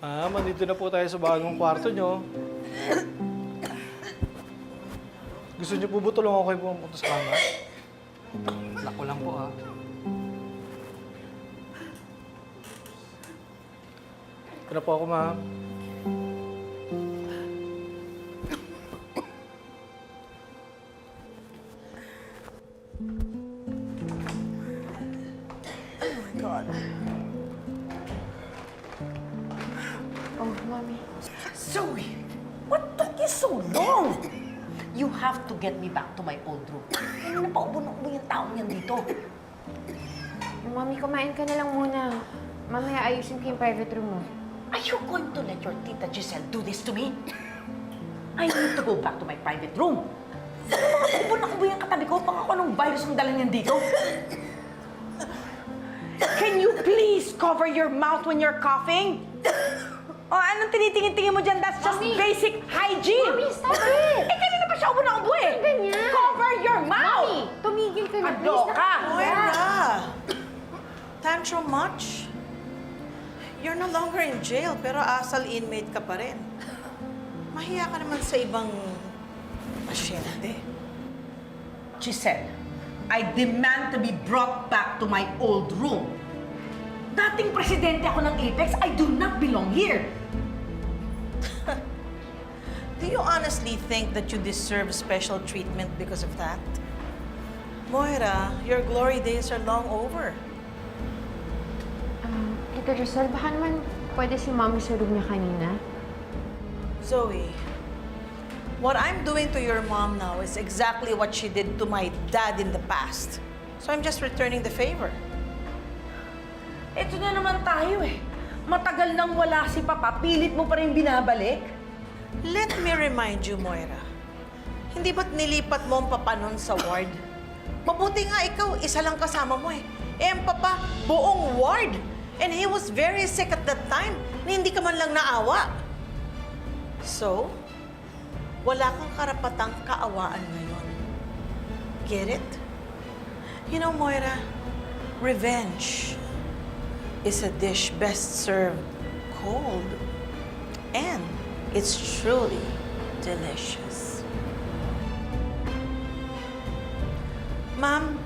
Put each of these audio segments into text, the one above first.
Ma'am, andito na po tayo sa bagong kwarto nyo. Gusto niyo po ba tulungan ko kayo pumunta sa kama? Lako lang po, ha? Ito na po ako, ma'am. Oh, Mommy. Zoe, what took you so long? You have to get me back to my old room. Ano na pa ubo na ubo yung taong yan dito? Mommy, kumain ka na lang muna. Mamaya ayusin ko yung private room mo. Are you going to let your tita Giselle do this to me? I need to go back to my private room. Mga ubo na ubo yung katabi ko, kung anong virus ang dala niyan dito. Can you please cover your mouth when you're coughing? O, anong tinitingin-tingin mo dyan? That's just Mami! basic hygiene! Mommy, stop it! Eh, kanina pa siya ubo na ubo eh! ganyan? Cover your mouth! Mommy, tumigil ka na, please. Ano ka? Moira! Tantrum much? You're no longer in jail, pero asal inmate ka pa rin. Mahiya ka naman sa ibang pasyente. Giselle, I demand to be brought back to my old room. Dating presidente ako ng Apex, I do not belong here. Do you honestly think that you deserve special treatment because of that? Moira, your glory days are long over. Um, Tita Giselle, baka naman pwede si Mommy sa room niya kanina. Zoe, what I'm doing to your mom now is exactly what she did to my dad in the past. So I'm just returning the favor. Ito na naman tayo eh. Matagal nang wala si Papa, pilit mo pa rin binabalik. Let me remind you, Moira. Hindi ba't nilipat mo ang papa nun sa ward? Mabuti nga ikaw, isa lang kasama mo eh. Eh, ang papa, buong ward. And he was very sick at that time na hindi ka man lang naawa. So, wala kang karapatang kaawaan ngayon. Get it? You know, Moira, revenge is a dish best served cold. And it's truly delicious. Ma'am,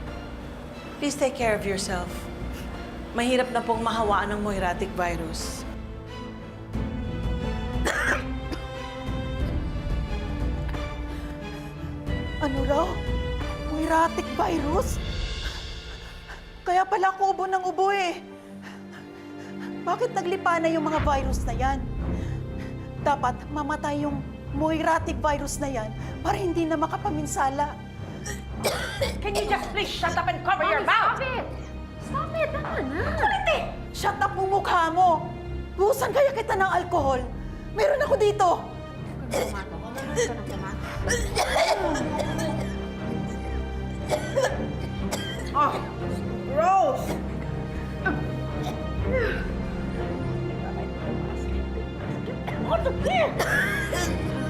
please take care of yourself. Mahirap na pong mahawaan ng moiratic virus. ano raw? Moiratic virus? Kaya pala ako ubo ng ubo eh. Bakit naglipa na yung mga virus na yan? Dapat mamatay yung moiratic virus na yan para hindi na makapaminsala. Can you just please shut up and cover your mouth? stop it! Stop it! Tama na! Kulit eh! Shut up mo mukha mo! Busan kaya kita ng alkohol. Meron ako dito. Huwag kang pumato. 你。